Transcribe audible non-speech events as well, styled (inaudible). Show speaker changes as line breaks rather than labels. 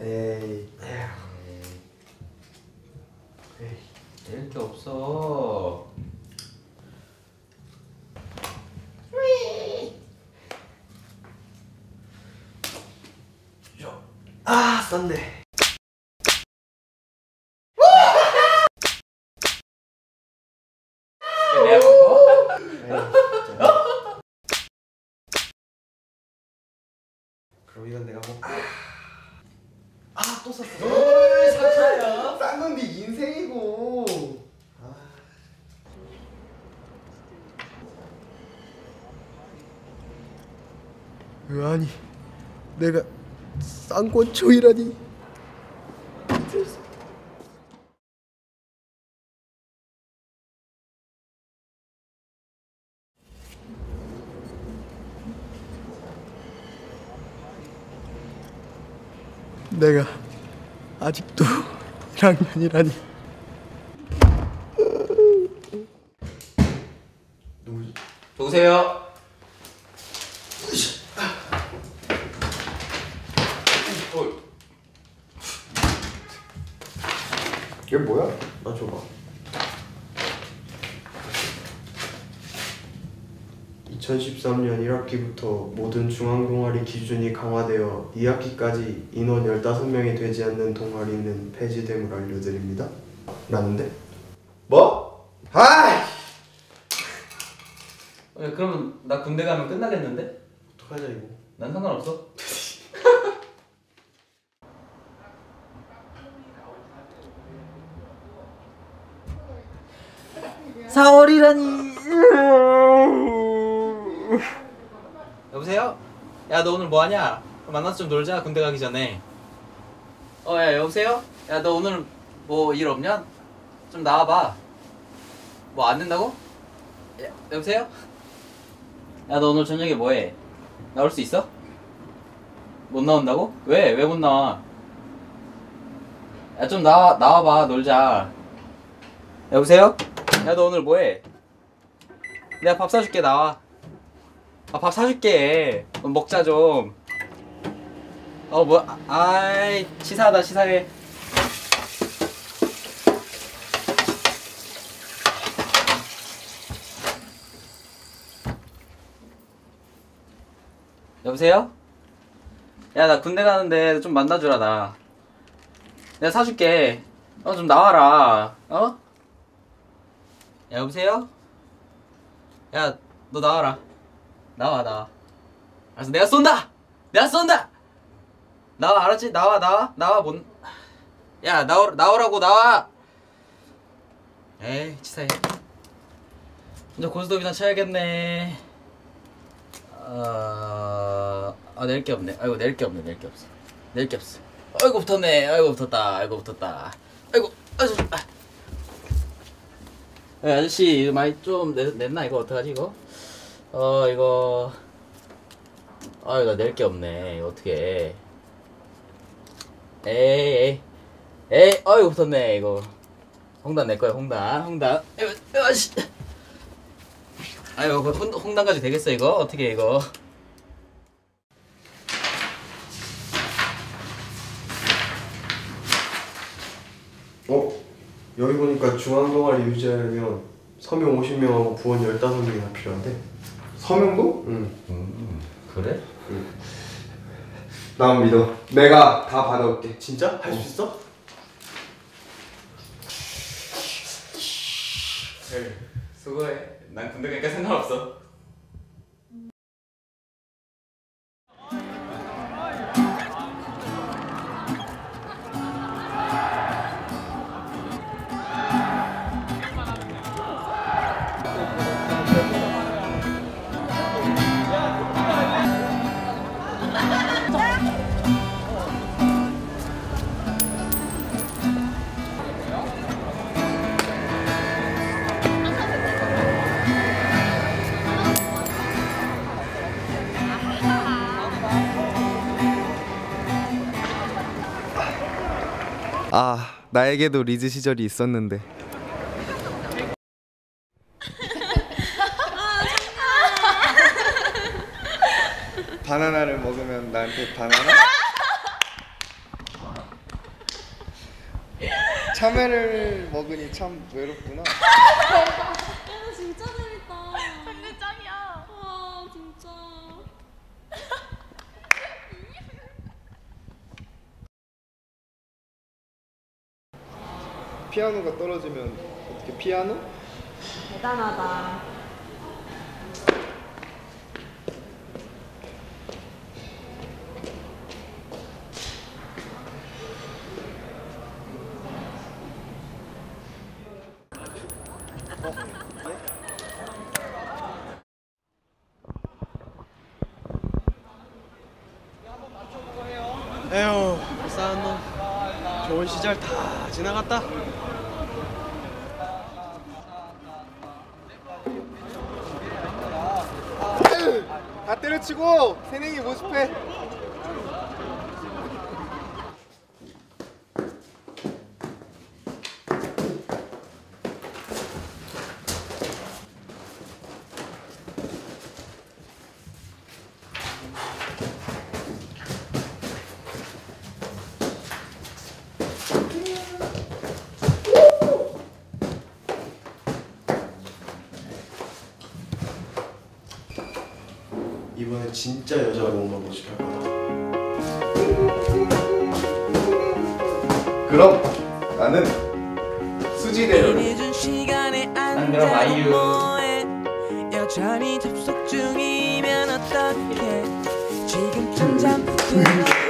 에이
에이, 낼게 없어.
아? 에이, 진짜. 그럼 이건 내가 먹고 아 또 샀어
뭘 사차야?
싼 건데 인생이고 아. 아니 내가 쌍권초이라니 내가 아직도 1학년이라니 누구지?
누구세요? 어,
얘 뭐야? 나 줘봐 2013년 1학기부터 모든 중앙동아리 기준이 강화되어 2학기까지 인원 15명이 되지 않는 동아리는 폐지됨을 알려드립니다 라는데? 뭐? 아이!
어, 그러면 나 군대 가면 끝나겠는데?
어떡하냐 이거
난 상관없어. (laughs) 4월이라니. 여보세요? 야 너 오늘 뭐 하냐? 만나서 좀 놀자 군대 가기 전에. 어 야 여보세요? 야 너 오늘 뭐 일 없냐? 좀 나와봐. 뭐 안 된다고? 야, 여보세요? 야 너 오늘 저녁에 뭐해? 나올 수 있어? 못 나온다고? 왜? 왜 못 나와? 야 좀 나와 나와봐 놀자. 여보세요? 야 너 오늘 뭐해? 내가 밥 사줄게 나와. 아 밥 사줄게. 너 먹자 좀. 어 뭐? 아, 아이 치사하다 치사해. 여보세요? 야 나 군대 가는데 좀 만나주라 나. 내가 사줄게. 어 좀 나와라. 어? 야 여보세요? 야 너 나와라. 나와 나와. 알았어 내가 쏜다. 내가 쏜다. 나와 알았지? 나와 나와 나와 못. 야 나오 나오라고 나와. 에이 치사해. 이제 고스톱이나 쳐야겠네. 어... 아, 낼 게 없네. 아이고, 낼 게 없네, 낼 게 없어. 낼 게 없어. 아이고, 붙었네. 아이고, 붙었다. 아이고, 붙었다. 아이고, 아이고, 아. 야, 아저씨, 많이 좀 냈, 냈나? 이거 어떡하지, 이거? 어, 이거. 아, 이거 낼게 없네. 어떻게 에이, 에이. 에이, 아이고, 붙었네, 이거. 홍단 내 거야, 홍단. 홍단. 아씨. 아유, 그 홍, 홍단까지 되겠어 이거? 어떻게 이거?
어? 여기 보니까 중앙동아리 유지하려면 서명 50명하고 부원 15명이나 필요한데 서명도? 응
그래?
난 믿어 내가 다 받아올게 진짜? 할 수 있어?
그래, 수고해. 난 군대 가니까 상관없어.
아 나에게도 리즈 시절이 있었는데 (laughs) 바나나를 먹으면 나한테 바나나? (laughs) 참외를 먹으니 참 외롭구나. (laughs)
진짜 재밌
피아노가 떨어지면 어떻게 피아노?
대단하다.
에휴 불쌍한 놈 좋은 시절 다 지나갔다
다 때려치고 새내기 모집해.
이번에 진짜 여자 공부 모집할 거다
그럼 나는 수지대로.
난 그럼 아이유.
뭐해 여전히 접속 중이면 어떡해 지금쯤 잠들어 (laughs)